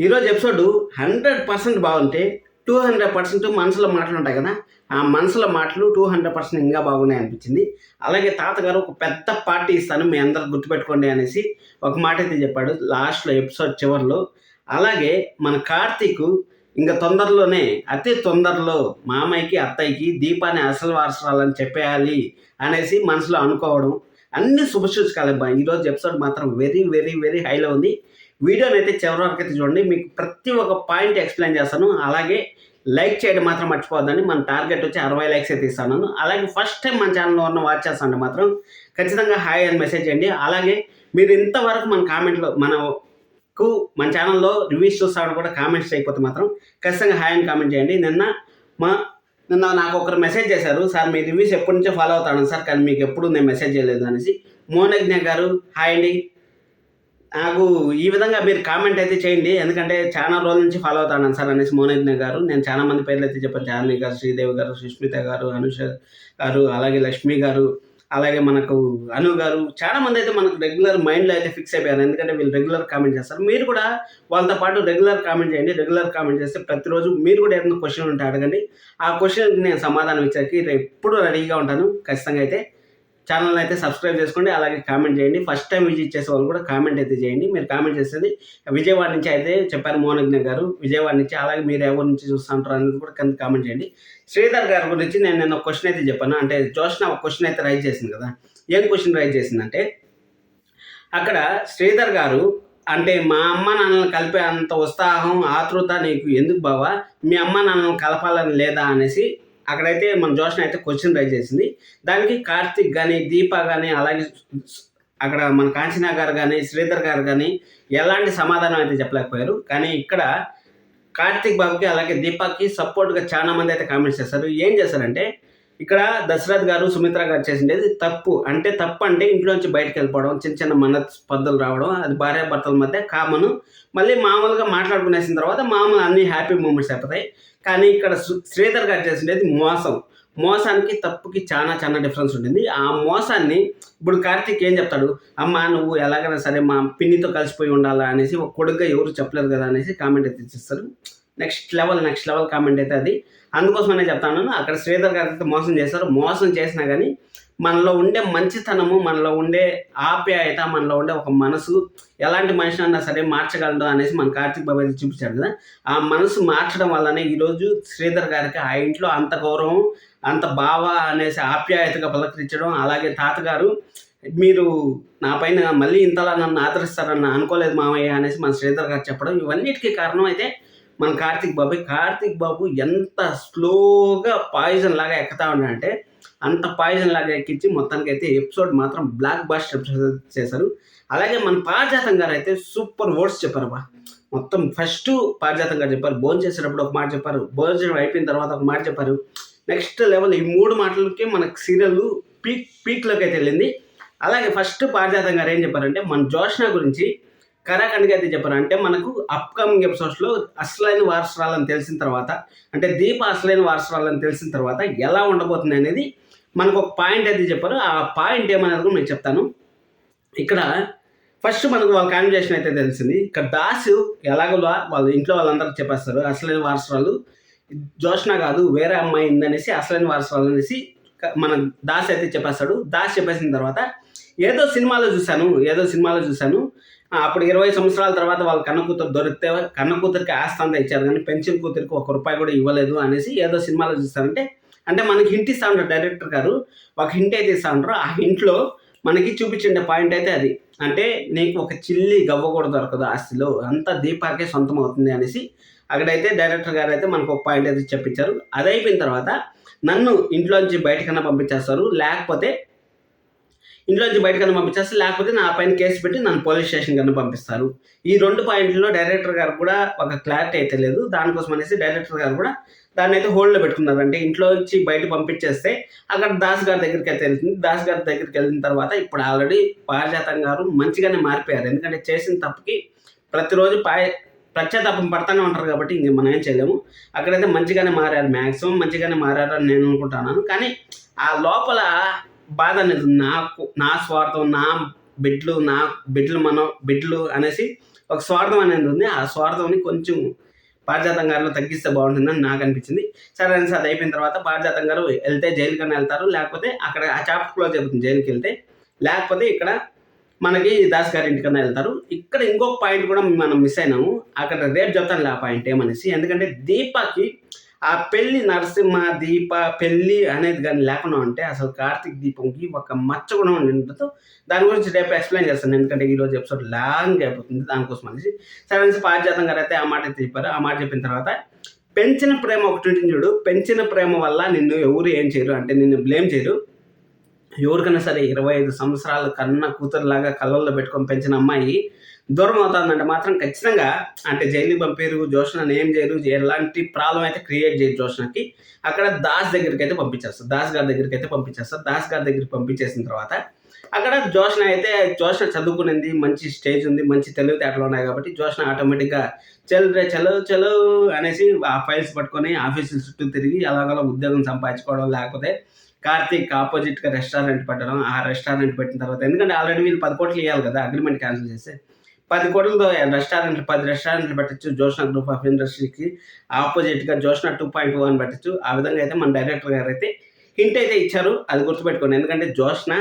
ఈరోజు episode hundred percent బాగుంటే two hundred percent మనసులో మాటలు ఉంటాయి కదా ఆ మనసులో మాటలు టూ హండ్రెడ్ పర్సెంట్ ఇంకా బాగున్నాయి అనిపించింది. అలాగే తాతగారు ఒక పెద్ద పార్టీ ఇస్తాను మీ అందరు గుర్తుపెట్టుకోండి అనేసి ఒక మాట అయితే చెప్పాడు లాస్ట్లో ఎపిసోడ్ చివరిలో. అలాగే మన కార్తీక్ ఇంకా తొందరలోనే అతి తొందరలో మామయ్యకి అత్తయ్యకి దీపాన్ని అసలు వారసరాలని చెప్పేయాలి అనేసి మనసులో అనుకోవడం అన్ని శుభసూచకాలు అబ్బా. ఈరోజు ఎపిసోడ్ మాత్రం వెరీ వెరీ వెరీ హైలో ఉంది. వీడియోని అయితే చివరి వరకు అయితే చూడండి. మీకు ప్రతి ఒక్క పాయింట్ ఎక్స్ప్లెయిన్ చేస్తాను. అలాగే లైక్ చేయడం మాత్రం మర్చిపోద్దని మన టార్గెట్ వచ్చి అరవై లైక్స్ అయితే ఇస్తాను. అలాగే ఫస్ట్ టైం మన ఛానల్లో ఉన్న వాచ్ చేస్తాను మాత్రం. ఖచ్చితంగా హాయ్ అని మెసేజ్ చేయండి. అలాగే మీరు ఇంతవరకు మన కామెంట్లో మనకు మన ఛానల్లో రివ్యూస్ చూస్తామని కూడా కామెంట్స్ చేయకపోతే మాత్రం ఖచ్చితంగా హాయ్ అని కామెంట్ చేయండి. నిన్న మా నిన్న నాకు ఒకరు మెసేజ్ చేశారు. సార్ మీ రివ్యూస్ ఎప్పటి నుంచో ఫాలో అవుతాను సార్ కానీ మీకు ఎప్పుడు నేను మెసేజ్ చేయలేదు అనేసి. మోనజ్ఞ గారు హాయ్ అండి. నాకు ఈ విధంగా మీరు కామెంట్ అయితే చేయండి. ఎందుకంటే చాలా రోజుల నుంచి ఫాలో అవుతాను సార్ అనేసి మోనజ్ఞ గారు. నేను చాలా మంది పేర్లు అయితే చెప్పాను. జాన్వి గారు శ్రీదేవి గారు సుష్మిత గారు అనుష గారు అలాగే లక్ష్మి గారు అలాగే మనకు అను గారు. చాలా మంది అయితే మనకు రెగ్యులర్ మైండ్లో అయితే ఫిక్స్ అయిపోయారు. ఎందుకంటే వీళ్ళు రెగ్యులర్ కామెంట్ చేస్తారు. మీరు కూడా వాళ్ళతో పాటు రెగ్యులర్ కామెంట్ చేయండి. రెగ్యులర్ కామెంట్ చేస్తే ప్రతిరోజు మీరు కూడా ఏదైనా క్వశ్చన్ ఉంటే అడగండి. ఆ క్వశ్చన్కి నేను సమాధానం ఇచ్చాకి ఎప్పుడు రెడీగా ఉంటాను. ఖచ్చితంగా అయితే ఛానల్ అయితే సబ్స్క్రైబ్ చేసుకోండి అలాగే కామెంట్ చేయండి. ఫస్ట్ టైం విజిట్ చేసే వాళ్ళు కూడా కామెంట్ అయితే చేయండి. మీరు కామెంట్ చేసేది విజయవాడ నుంచి అయితే చెప్పారు మోనజ్ఞ గారు విజయవాడ నుంచి అలాగే మీరు ఎవరి నుంచి చూస్తుంటారు అనేది కూడా కింద కామెంట్ చేయండి. శ్రీధర్ గారి గురించి నేను నిన్న క్వశ్చన్ అయితే చెప్పాను. అంటే జోష్న ఒక క్వశ్చన్ అయితే రైజ్ చేసింది కదా. ఏం క్వశ్చన్ రైజ్ చేసిందంటే అక్కడ శ్రీధర్ గారు అంటే మా అమ్మ నాన్నలను కలిపే అంత ఉత్సాహం ఆతృత నీకు ఎందుకు బావా? మీ అమ్మ నాన్నలను కలపాలని లేదా అనేసి అక్కడైతే మన జోష్న అయితే క్వశ్చన్ రైజ్ చేసింది. దానికి కార్తిక్ కానీ దీప కానీ అలాగే అక్కడ మన కాంచనా గారు కానీ శ్రీధర్ గారు కానీ ఎలాంటి సమాధానం అయితే చెప్పలేకపోయారు. కానీ ఇక్కడ కార్తిక్ బాబుకి అలాగే దీపాకి సపోర్ట్గా చాలా మంది అయితే కామెంట్స్ చేశారు. ఏం చేశారంటే ఇక్కడ దశరథ్ గారు సుమిత్ర గారు చేసిండేది తప్పు. అంటే తప్పు అంటే ఇంట్లోంచి బయటకు వెళ్ళిపోవడం చిన్న చిన్న మన స్పర్ధలు రావడం అది భార్యాభర్తల మధ్య కామన్. మళ్ళీ మామూలుగా మాట్లాడుకునేసిన తర్వాత మామూలు అన్ని హ్యాపీ మూమెంట్స్ అయిపోతాయి. కానీ ఇక్కడ శ్రీధర్ గారు చేసిండేది మోసం. మోసానికి తప్పుకి చాలా చాలా డిఫరెన్స్ ఉంటుంది ఆ మోసాన్ని ఇప్పుడు కార్తీక్ ఏం చెప్తాడు? అమ్మ నువ్వు ఎలాగైనా సరే మా పిన్నితో కలిసిపోయి ఉండాలా అనేసి ఒక కొడుగ్గా ఎవరు చెప్పలేరు కదా అనేసి కామెంట్ అయితే ఇచ్చేస్తారు. Next level next level comment అయితే అది. అందుకోసమనే చెప్తాను అక్కడ శ్రీధర్ గారు అయితే మోసం చేశారు. మోసం చేసినా కానీ మనలో ఉండే మంచితనము మనలో ఉండే ఆప్యాయత మనలో ఉండే ఒక మనసు ఎలాంటి మనిషి అన్నా సరే మార్చగలడు అనేసి మన కార్తీక్ బాబు అయితే చూపించాడు కదా. ఆ మనసు మార్చడం వల్లనే ఈరోజు శ్రీధర్ గారికి ఆ ఇంట్లో అంత గౌరవం అంత బావ అనేసి ఆప్యాయతగా పలకరించడం అలాగే తాతగారు మీరు నా పైన మళ్ళీ ఇంతలా నన్ను ఆదరిస్తారని అనుకోలేదు మామయ్య అనేసి మన శ్రీధర్ గారు చెప్పడం ఇవన్నిటికీ కారణం అయితే మన కార్తీక్ బాబు కార్తీక్ బాబు ఎంత స్లోగా పాయిజన్ లాగా ఎక్కుతా ఉన్నాడంటే అంత పాయిజన్ లాగా ఎక్కించి మొత్తానికి అయితే ఎపిసోడ్ మాత్రం బ్లాక్ బాస్ట్ ఎపిసోడ్ చేశారు. అలాగే మన పారిజాతం గారు అయితే సూపర్ వర్డ్స్ చెప్పారు బా మొత్తం ఫస్ట్ పారిజాతం గారు చెప్పారు భోజనం చేసేటప్పుడు ఒక మాట చెప్పారు భోజనం అయిపోయిన తర్వాత ఒక మాట చెప్పారు. నెక్స్ట్ లెవెల్ ఈ మూడు మాటలకి మనకు సీరియల్ పీక్ పీక్లోకి అయితే వెళ్ళింది. అలాగే ఫస్ట్ పారిజాతం గారు ఏం చెప్పారంటే మన జోష్న గురించి కరాఖండ్గా అయితే చెప్పారు అంటే మనకు అప్కమింగ్ ఎపిసోడ్స్లో అసలైన వారసురాలని తెలిసిన తర్వాత అంటే దీప అసలైన వారసురాలని తెలిసిన తర్వాత ఎలా ఉండబోతుంది అనేది మనకు ఒక పాయింట్ అయితే చెప్పారు ఆ పాయింట్ ఏమనేది కూడా నేను చెప్తాను. ఇక్కడ ఫస్ట్ మనకు వాళ్ళ కాన్వర్జేషన్ అయితే తెలిసింది. ఇక్కడ దాసు ఎలాగో వాళ్ళ ఇంట్లో వాళ్ళందరికీ చెప్పేస్తారు అసలైన వారసురాలు జోష్న కాదు వేరే అమ్మాయి ఉందనేసి అసలైన వారసురాలు అనేసి మన దాస్ అయితే చెప్పేస్తాడు. దాస్ చెప్పేసిన తర్వాత ఏదో సినిమాలో చూశాను ఏదో సినిమాలో చూశాను. అప్పుడు ఇరవై సంవత్సరాల తర్వాత వాళ్ళ కన్న కూతురు దొరికితే కన్న కూతురికి ఆస్తి అంతా ఇచ్చారు కానీ పెన్షన్ కూతురికి ఒక రూపాయి కూడా ఇవ్వలేదు అనేసి ఏదో సినిమాలో చూస్తారంటే అంటే మనకి హింట్ ఇస్తా ఉంటారు డైరెక్టర్ గారు ఒక హింట్ అయితే ఇస్తా ఉంటారు. ఆ హింట్లో మనకి చూపించే పాయింట్ అయితే అది. అంటే నీకు ఒక చిల్లి గవ్వ కూడా దొరకదు ఆస్తిలో అంతా దీపాకే సొంతం అవుతుంది అనేసి అక్కడైతే డైరెక్టర్ గారు అయితే మనకు ఒక పాయింట్ అయితే చెప్పించారు అది అయిపోయిన తర్వాత నన్ను ఇంట్లోంచి బయటకన్నా పంపించేస్తారు లేకపోతే ఇంట్లోంచి బయటకన్నా పంపించేస్తారు లేకపోతే నా పైన కేసు పెట్టి నన్ను పోలీస్ స్టేషన్ కన్నా పంపిస్తారు. ఈ రెండు పాయింట్లో డైరెక్టర్ గారు కూడా ఒక క్లారిటీ అయితే లేదు. దానికోసం అనేసి డైరెక్టర్ గారు కూడా దాన్ని అయితే హోల్డ్లో పెట్టుకున్నారు. అంటే ఇంట్లోంచి బయట పంపించేస్తే అక్కడ దాస్ గారి దగ్గరికి అయితే వెళ్తుంది. దాస్ గారి దగ్గరికి వెళ్ళిన తర్వాత ఇప్పుడు ఆల్రెడీ పారిజాతం గారు మంచిగానే మారిపోయారు. ఎందుకంటే చేసిన తప్పుకి ప్రతిరోజు పాయ పశ్చాత్తాపం పడతానే ఉంటారు కాబట్టి ఇంక మనం ఏం చేయలేము. అక్కడైతే మంచిగానే మారారు మ్యాక్సిమం మంచిగానే మారారు అని నేను అనుకుంటున్నాను. కానీ ఆ లోపల బాధ అనేది నాకు నా స్వార్థం నా బిడ్లు నా బిడ్లు మనం బిడ్లు అనేసి ఒక స్వార్థం అనేది ఉంది. ఆ స్వార్థంని కొంచెం పారిజాతం గారిలో తగ్గిస్తే బాగుంటుందని నాకు అనిపించింది. సరే అనేసి అది అయిపోయిన తర్వాత పారిజాతం గారు వెళ్తే జైలుకన్నా వెళ్తారు. లేకపోతే అక్కడ ఆ చాప్టర్ క్లోజ్ అయిపోతుంది జైలుకి వెళ్తే. లేకపోతే ఇక్కడ మనకి దాస్ గారి ఇంటికన్నా వెళ్తారు. ఇక్కడ ఇంకొక పాయింట్ కూడా మనం మిస్ అయినాము. అక్కడ రేపు చెప్తాను ఆ పాయింట్ ఏమనేసి. ఎందుకంటే దీపాకి ఆ పెళ్ళి నరసింహ దీప పెళ్ళి అనేది కానీ లేకుండా ఉంటే అసలు కార్తీక్ దీపంకి ఒక మచ్చ కూడా ఉండదు. దాని గురించి రేపు ఎక్స్ప్లెయిన్ చేస్తాను ఎందుకంటే ఈ రోజు ఎపిసోడ్ లాంగ్ అయిపోతుంది. దానికోసం అనేసి. సరే అనేసి పారిజాతం గారు అయితే ఆ మాట చెప్పారు. ఆ మాట చెప్పిన తర్వాత పెంచిన ప్రేమ ఒకటి చూడు. పెంచిన ప్రేమ వల్ల నిన్ను ఎవరు ఏం చేయరు అంటే నిన్ను బ్లేమ్ చేయరు. ఎవరికైనా సరే ఇరవై ఐదు సంవత్సరాల కన్న కూతురులాగా కళ్ళల్లో పెట్టుకొని పెంచిన అమ్మాయి దూరం అవుతుందంటే మాత్రం ఖచ్చితంగా అంటే జైలు పంపారు జోష్న ఏం చేయరు ఎలాంటి ప్రాబ్లం అయితే క్రియేట్ చేయరు జోష్నకి. అక్కడ దాస్ దగ్గరికి అయితే పంపించేస్తారు దాస్ గారి దగ్గరికి అయితే పంపించేస్తారు. దాస్ గారి దగ్గరికి పంపించేసిన తర్వాత అక్కడ జోష్న అయితే జోష్న చదువుకునింది మంచి స్టేజ్ ఉంది మంచి తెలివితేటలు ఉన్నాయి కాబట్టి జోష్న ఆటోమేటిక్గా చల్ రే చలో చలో అనేసి ఆ ఫైల్స్ పట్టుకొని ఆఫీసుల చుట్టూ తిరిగి ఎలాగోలా ఉద్యోగం సంపాదించుకోవడం లేకపోతే కార్తీక్ ఆపోజిట్గా రెస్టారెంట్ పెట్టడం ఆ రెస్టారెంట్ పెట్టిన తర్వాత ఎందుకంటే ఆల్రెడీ వీళ్ళు పది కోట్లు ఇవ్వాలి కదా అగ్రిమెంట్ క్యాన్సిల్ చేసి. పది కోట్లతో రెస్టారెంట్లు పది రెస్టారెంట్లు పెట్టచ్చు జోష్న గ్రూప్ ఆఫ్ ఇండస్ట్రీకి ఆపోజిట్గా జోష్న టూ పాయింట్ వన్ పెట్టచ్చు. ఆ విధంగా అయితే మన డైరెక్టర్ గారు అయితే హింట్ అయితే ఇచ్చారు అది గుర్తుపెట్టుకోండి. ఎందుకంటే జోష్న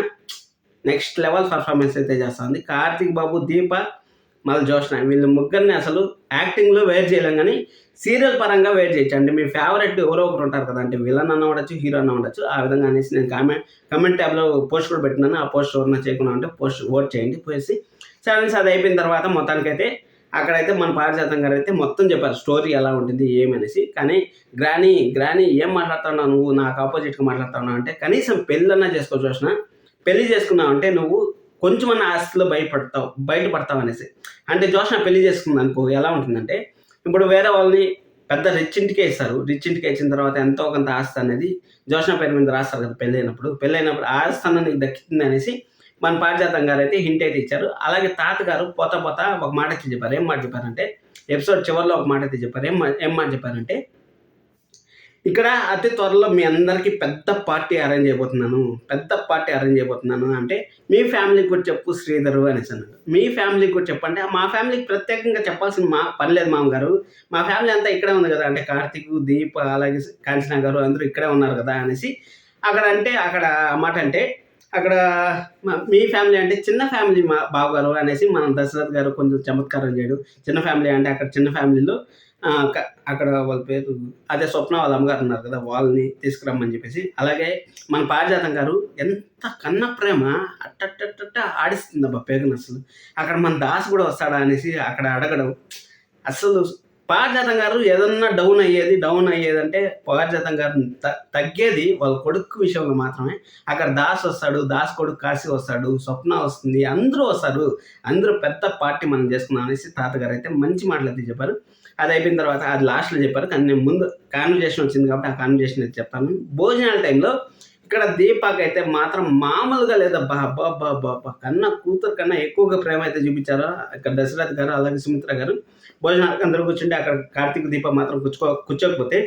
నెక్స్ట్ లెవెల్ పర్ఫార్మెన్స్ అయితే చేస్తుంది. కార్తీక్ బాబు దీప మళ్ళీ జోష్న వీళ్ళు ముగ్గురిని అసలు యాక్టింగ్లో వేర్ చేయలేం కానీ సీరియల్ పరంగా వేర్ చేయొచ్చు. అంటే మీ ఫేవరెట్ ఎవరో ఒకరు ఉంటారు కదా అంటే విలన్ అన్న ఉండొచ్చు హీరో అన్న ఉండొచ్చు. ఆ విధంగా అనేసి నేను కామెంట్ కమెంట్ ట్యాబ్లో పోస్ట్ కూడా పెట్టినాను. ఆ పోస్ట్ ఎవరన్నా చేయకుండా ఉంటే పోస్ట్ ఓట్ చేయండి పోసి సరే అది అయిపోయిన తర్వాత మొత్తానికైతే అక్కడైతే మన పారిజాతం గారు అయితే మొత్తం చెప్పారు స్టోరీ ఎలా ఉంటుంది ఏమనేసి. కానీ గ్రానీ గ్రానీ ఏం మాట్లాడుతున్నావు నువ్వు నాకు ఆపోజిట్గా మాట్లాడుతున్నావు అంటే కనీసం పెళ్ళన్నా చేసుకోవచ్చు చూసిన పెళ్ళి చేసుకున్నావు అంటే నువ్వు కొంచెమన్నా ఆస్తిలో భయపడతావు బయటపడతావు అనేసి. అంటే జోష్న పెళ్ళి చేసుకుంది అనుకో ఎలా ఉంటుందంటే ఇప్పుడు వేరే వాళ్ళని పెద్ద రిచ్ ఇంటికే ఇస్తారు. రిచ్ ఇంటికి ఇచ్చిన తర్వాత ఎంతో కొంత ఆస్తి అనేది జోష్న పేరు మీద రాస్తారు కదా పెళ్ళైనప్పుడు. పెళ్ళైనప్పుడు ఆ ఆస్తి అన్న నీకు దక్కింది అనేసి మన పారిజాతం గారు అయితే హింట్ అయితే ఇచ్చారు. అలాగే తాతగారు పోత పోత ఒక మాట అయితే చెప్పారు. ఏం మాట చెప్పారంటే ఎపిసోడ్ చివరిలో ఒక మాట అయితే చెప్పారు. ఏం ఏం మాట చెప్పారంటే ఇక్కడ అతి త్వరలో మీ అందరికీ పెద్ద పార్టీ అరేంజ్ అయిపోతున్నాను పెద్ద పార్టీ అరేంజ్ అయిపోతున్నాను అంటే మీ ఫ్యామిలీకి కూడా చెప్పు శ్రీధరు అనేసి అన్నాడు మీ ఫ్యామిలీకి కూడా చెప్పంటే మా ఫ్యామిలీకి ప్రత్యేకంగా చెప్పాల్సిన మా పర్లేదు మామగారు. మా ఫ్యామిలీ అంతా ఇక్కడే ఉంది కదా. అంటే కార్తీక్ దీప్ అలాగే కాంచనా గారు అందరూ ఇక్కడే ఉన్నారు కదా అనేసి. అక్కడ అంటే అక్కడ మాట అంటే అక్కడ మీ ఫ్యామిలీ అంటే చిన్న ఫ్యామిలీ మా బావగారు అనేసి మనం దశరథ్ గారు కొంచెం చమత్కారం చేయడు. చిన్న ఫ్యామిలీ అంటే అక్కడ చిన్న ఫ్యామిలీలో అక్కడ వాళ్ళ పేరు అదే స్వప్న వాళ్ళ అమ్మగారు ఉన్నారు కదా వాళ్ళని తీసుకురమ్మని చెప్పేసి. అలాగే మన పారిజాతం గారు ఎంత కన్న ప్రేమ అట్టట్టట్ట ఆడిస్తుంది అబ్బా పేగన్ అసలు. అక్కడ మన దాస్ కూడా వస్తాడా అనేసి అక్కడ అడగడం. అసలు పారిజాతం గారు ఏదన్నా డౌన్ అయ్యేది డౌన్ అయ్యేది అంటే పారిజాతం గారు తగ్గేది వాళ్ళ కొడుకు విషయంలో మాత్రమే. అక్కడ దాస్ వస్తాడు దాస్ కొడుకు కాశీ వస్తాడు స్వప్న వస్తుంది అందరూ వస్తారు అందరూ పెద్ద పార్టీ మనం చేసుకున్నాం అనేసి తాతగారు అయితే మంచి మాటలు అయితే చెప్పారు. అది అయిపోయిన తర్వాత అది లాస్ట్లో చెప్పారు. కానీ నేను ముందు కాన్వర్జేషన్ వచ్చింది కాబట్టి ఆ కాన్వర్జేషన్ అయితే చెప్తాను. భోజనాల టైంలో ఇక్కడ దీపాక్ అయితే మాత్రం మామూలుగా లేదా అబ్బా అబ్బా కన్నా కూతురు కన్నా ఎక్కువగా ప్రేమ అయితే చూపించారు. ఇక్కడ దశరథ్ గారు అలాగే సుమిత్ర గారు. భోజనాలకు అందరూ కూర్చుంటే అక్కడ కార్తీక్ దీపం మాత్రం కూర్చో కూర్చోకపోతే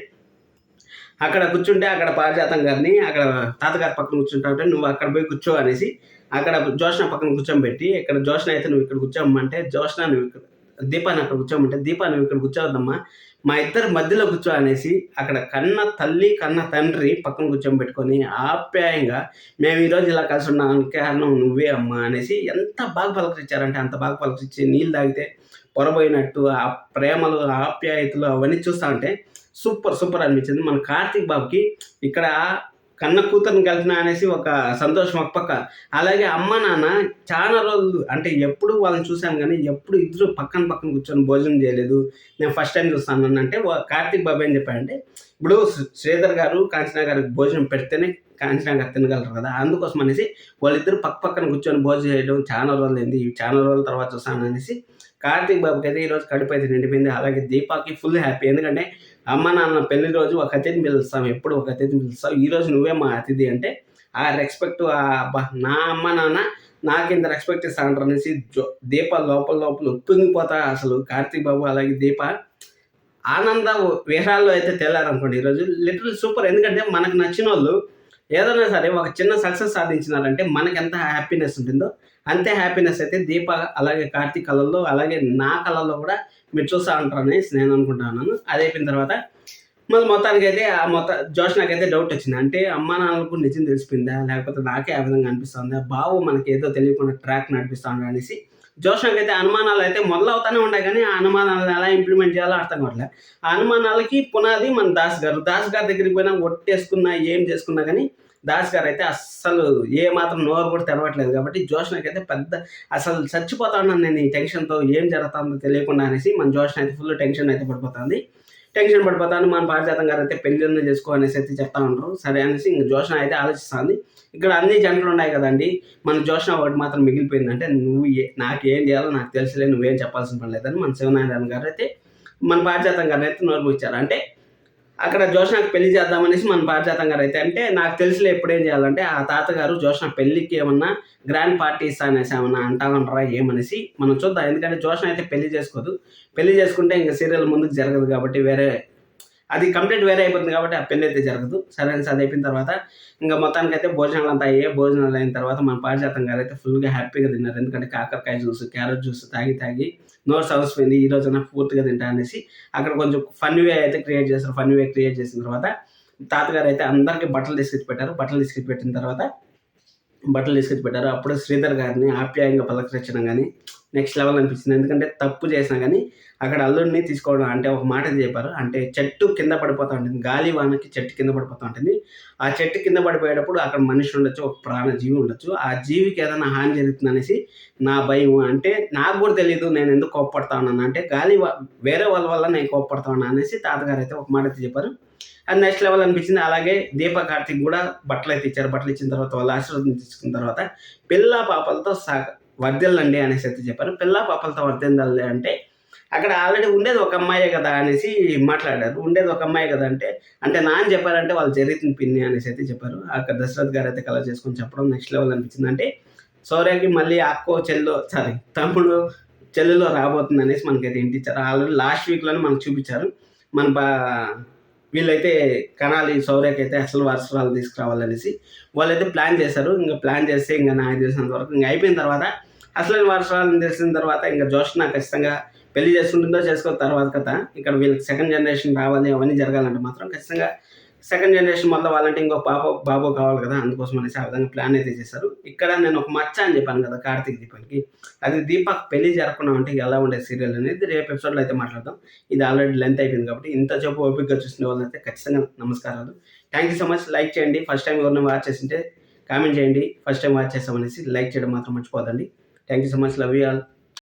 అక్కడ కూర్చుంటే అక్కడ పారిజాతం గారిని అక్కడ తాతగారి పక్కన కూర్చుంటావుంటే నువ్వు అక్కడ పోయి కూర్చో అనేసి అక్కడ జోష్న పక్కన కూర్చోబెట్టి ఇక్కడ జోష్న అయితే నువ్వు ఇక్కడ కూర్చోమంటే జోష్న నువ్వు ఇక్కడ దీపాన్ని అక్కడ కూర్చోమంటే దీపా ఇక్కడ కూర్చోవద్దమ్మా. మా ఇద్దరి మధ్యలో కూర్చో అనేసి అక్కడ కన్న తల్లి కన్న తండ్రి పక్కన కూర్చోబెట్టుకొని ఆప్యాయంగా మేము ఈరోజు ఇలా కలిసి ఉన్నాం కారణం నువ్వే అమ్మా అనేసి ఎంత బాగా పలకరించారంటే అంత బాగా పలకరించి నీళ్ళు తాగితే పొరబోయినట్టు ఆ ప్రేమలు ఆప్యాయతలు అవన్నీ చూస్తా ఉంటే సూపర్ సూపర్ అనిపించింది. మన కార్తీక్ బాబుకి ఇక్కడ కన్న కూతురుని కలిసిన అనేసి ఒక సంతోషం ఒక పక్క. అలాగే అమ్మ నాన్న చాలా రోజులు అంటే ఎప్పుడు వాళ్ళని చూశాను కానీ ఎప్పుడు ఇద్దరు పక్కన పక్కన కూర్చొని భోజనం చేయలేదు. నేను ఫస్ట్ టైం చూస్తాను అంటే కార్తీక్ బాబు ఏం చెప్పాడంటే ఇప్పుడు శ్రీధర్ గారు కాంచనా గారికి భోజనం పెడితేనే కాంచనా గారు తినగలరు కదా అందుకోసం అనేసి వాళ్ళిద్దరు పక్క పక్కన కూర్చొని భోజనం చేయడం చాలా రోజులు అయింది చాలా రోజుల తర్వాత చూస్తాను అనేసి కార్తీక్ బాబుకి అయితే ఈరోజు కడుపు అయితే నిండిపోయింది. అలాగే దీపాకి ఫుల్ హ్యాపీ. ఎందుకంటే అమ్మ నాన్న పెళ్ళి రోజు ఒక అతిథిని పిలుస్తాం ఎప్పుడు ఒక అతిథిని పిలుస్తాం ఈరోజు నువ్వే మా అతిథి అంటే ఆ రెస్పెక్ట్ అబ్బా నా అమ్మ నాన్న నాకు ఇంత రెస్పెక్ట్ ఇస్తా అంటారు అనేసి జో- దీప లోపల లోపల ఉప్పొంగిపోతా అసలు కార్తీక్ బాబు అలాగే దీప. ఆనంద విహారాల్లో అయితే తేలారనుకోండి ఈరోజు లిటరల్ సూపర్. ఎందుకంటే మనకు నచ్చిన వాళ్ళు ఏదైనా సరే ఒక చిన్న సక్సెస్ సాధించినారంటే మనకి ఎంత హ్యాపీనెస్ ఉంటుందో అంతే హ్యాపీనెస్ అయితే దీప అలాగే కార్తీక్ కళల్లో అలాగే నా కళల్లో కూడా మీరు చూస్తూ ఉంటారని నేను అనుకుంటున్నాను. అది అయిపోయిన తర్వాత మళ్ళీ మొత్తానికి అయితే ఆ మొత్తం జోష్ నాకైతే డౌట్ వచ్చింది. అంటే అమ్మ నాన్నలకు నిజం తెలిసిపోయిందా? లేకపోతే నాకే ఆ విధంగా అనిపిస్తుందా బావు మనకి ఏదో తెలియకుండా ట్రాక్ నడిపిస్తాడు అనేసి జోషంకి అయితే అనుమానాలు అయితే మొదలవుతానే ఉన్నాయి కానీ ఆ అనుమానాలను ఎలా ఇంప్లిమెంట్ చేయాలో అర్థం కావట్లేదు. ఆ అనుమానాలకి పునాది మన దాస్ గారు. దాస్ గారి దగ్గరికి పోయినా ఒట్టేసుకున్నా ఏం చేసుకున్నా కానీ దాస్ గారు అయితే అస్సలు ఏ మాత్రం నోరు కూడా తెరవట్లేదు కాబట్టి జోష్నకి అయితే పెద్ద అసలు చచ్చిపోతా ఉన్నాను నేను ఈ టెన్షన్తో ఏం జరుగుతుందో తెలియకుండా అనేసి మన జోష్న అయితే ఫుల్ టెన్షన్ అయితే పడిపోతుంది. టెన్షన్ పడిపోతాను మన పారిజాతం గారు అయితే పెళ్ళిళ్ళు చేసుకో అనేసి అయితే చెప్తా ఉంటారు సరే అనేసి ఇంక జోషణ అయితే ఆలోచిస్తుంది. ఇక్కడ అన్ని జంటలు ఉన్నాయి కదండి మన జోషణ ఒకటి మాత్రం మిగిలిపోయిందంటే నువ్వు ఏ- నాకు ఏం చేయాలో నాకు తెలుసులే నువ్వేం చెప్పాల్సిన పని లేదని మన శివనారాయణ గారు అయితే మన పారిజాతం గారు అయితే నోరు ఇచ్చారు అంటే అక్కడ జోష్నాకి పెళ్ళి చేద్దామనేసి మన పారిజాతం గారు అయితే అంటే నాకు తెలిసిలే ఎప్పుడేం చేయాలంటే ఆ తాతగారు జోష్న పెళ్ళికి ఏమన్నా గ్రాండ్ పార్టీ అనేసి ఏమన్నా అంటామంటారా ఏమనేసి మనం చూద్దాం. ఎందుకంటే జోష్న అయితే పెళ్ళి చేసుకోదు. పెళ్ళి చేసుకుంటే ఇంకా సీరియల్ ముందుకు జరగదు కాబట్టి వేరే అది కంప్లీట్ వేరే అయిపోతుంది కాబట్టి ఆ పెళ్ళి అయితే జరగదు. సరే అది అయిపోయిన తర్వాత ఇంకా మొత్తానికి అయితే భోజనాలు అంతా అయ్యాయి భోజనాలు అయిన తర్వాత మన పారిజాతం గారు అయితే ఫుల్గా హ్యాపీగా తిన్నారు. ఎందుకంటే కాకరకాయ జ్యూస్ క్యారెట్ జ్యూస్ తాగి తాగి నోట్స్ అవసరమైంది ఈ రోజున పూర్తిగా తింటా అనేసి అక్కడ కొంచెం ఫన్ వే అయితే క్రియేట్ చేస్తారు ఫన్ వే క్రియేట్ చేసిన తర్వాత తాతగారు అయితే అందరికీ బట్టలు తీసుకొచ్చి పెట్టారు. బట్టలు తీసుకొచ్చి పెట్టిన తర్వాత బట్టలు తీసుకొచ్చి పెట్టారు. అప్పుడు శ్రీధర్ గారిని ఆప్యాయంగా పలకరించడం కానీ నెక్స్ట్ లెవెల్ అనిపించింది ఎందుకంటే తప్పు చేసినా కానీ అక్కడ అల్లుడిని తీసుకోవడం అంటే ఒక మాట చెప్పారు. అంటే చెట్టు కింద పడిపోతూ ఉంటుంది. గాలి వానకి చెట్టు కింద పడిపోతూ ఉంటుంది. ఆ చెట్టు కింద పడిపోయేటప్పుడు అక్కడ మనిషి ఉండొచ్చు ఒక ప్రాణ జీవి ఉండొచ్చు. ఆ జీవికి ఏదైనా హాని జరుగుతుంది అనేసి నా భయం. అంటే నాకు కూడా తెలియదు నేను ఎందుకు కోప్పడతా ఉన్నాను. అంటే గాలి వా- వేరే వాళ్ళ వల్ల నేను కోప్పడతా ఉన్నాను అనేసి తాతగారు అయితే ఒక మాట అయితే చెప్పారు. అది నెక్స్ట్ లెవెల్ అనిపించింది. అలాగే దీప కార్తిక్ కూడా బట్టలు అయితే ఇచ్చారు. బట్టలు ఇచ్చిన తర్వాత వాళ్ళ ఆశీర్వాదం తీసుకున్న తర్వాత పిల్ల పాపలతో సహ వర్దెల్లండి అనేసి అయితే చెప్పారు. పిల్ల పాపలతో వర్దెల్లాలి అంటే అక్కడ ఆల్రెడీ ఉండేది ఒక అమ్మాయే కదా అనేసి మాట్లాడారు. ఉండేది ఒక అమ్మాయి కదా అంటే అంటే నాన్న చెప్పారంటే వాళ్ళు జరుగుతుంది పిన్ని అనేసి అయితే చెప్పారు. అక్కడ దశరథ్ గారు అయితే కలర్ చేసుకొని చెప్పడం నెక్స్ట్ లెవెల్ అనిపించింది. అంటే సౌర్యకి మళ్ళీ అక్కో చెల్లో సారీ తమ్ముడు చెల్లెలో రాబోతుంది అనేసి మనకైతే ఇంటిచ్చారు ఆల్రెడీ లాస్ట్ వీక్లోనే మనకు చూపించారు. మన బా వీళ్ళైతే కనాలి సౌర్యకి అయితే అసలు వారసరాలు తీసుకురావాలనేసి వాళ్ళైతే ప్లాన్ చేశారు. ఇంకా ప్లాన్ చేస్తే ఇంకా నాకు తెలిసినంత వరకు ఇంకా అయిపోయిన తర్వాత అసలు వర్షాలను తెలిసిన తర్వాత ఇంకా జోష్న ఖచ్చితంగా పెళ్ళి చేసుకుంటుందో చేసుకో తర్వాత కథ ఇక్కడ వీళ్ళకి సెకండ్ జనరేషన్ రావాలి అవన్నీ జరగాలంటే మాత్రం ఖచ్చితంగా సెకండ్ జనరేషన్ మొదలు వాళ్ళంటే ఇంకో పాప బాబు కావాలి కదా అందుకోసం అనేసి ఆ విధంగా ప్లాన్ అయితే చేశారు. ఇక్కడ నేను ఒక మచ్చ అని చెప్పాను కదా కార్తీక్ దీపానికి. అది దీపక్ పెళ్ళి జరగకుండా అంటే ఎలా ఉండే సీరియల్ అనేది రేపు ఎపిసోడ్లో అయితే మాట్లాడదాం. ఇది ఆల్రెడీ లెంత్ అయిపోయింది కాబట్టి ఇంత చెప్పు ఓపికగా చూసిన వాళ్ళైతే ఖచ్చితంగా నమస్కారాలు. Thank you so much like చేయండి. ఫస్ట్ టైం ఎవరిని వాచ్ చేసింటే కామెంట్ చేయండి. ఫస్ట్ టైం వాచ్ చేస్తామనేసి లైక్ చేయడం మాత్రం మర్చిపోదండి thank you so much love you all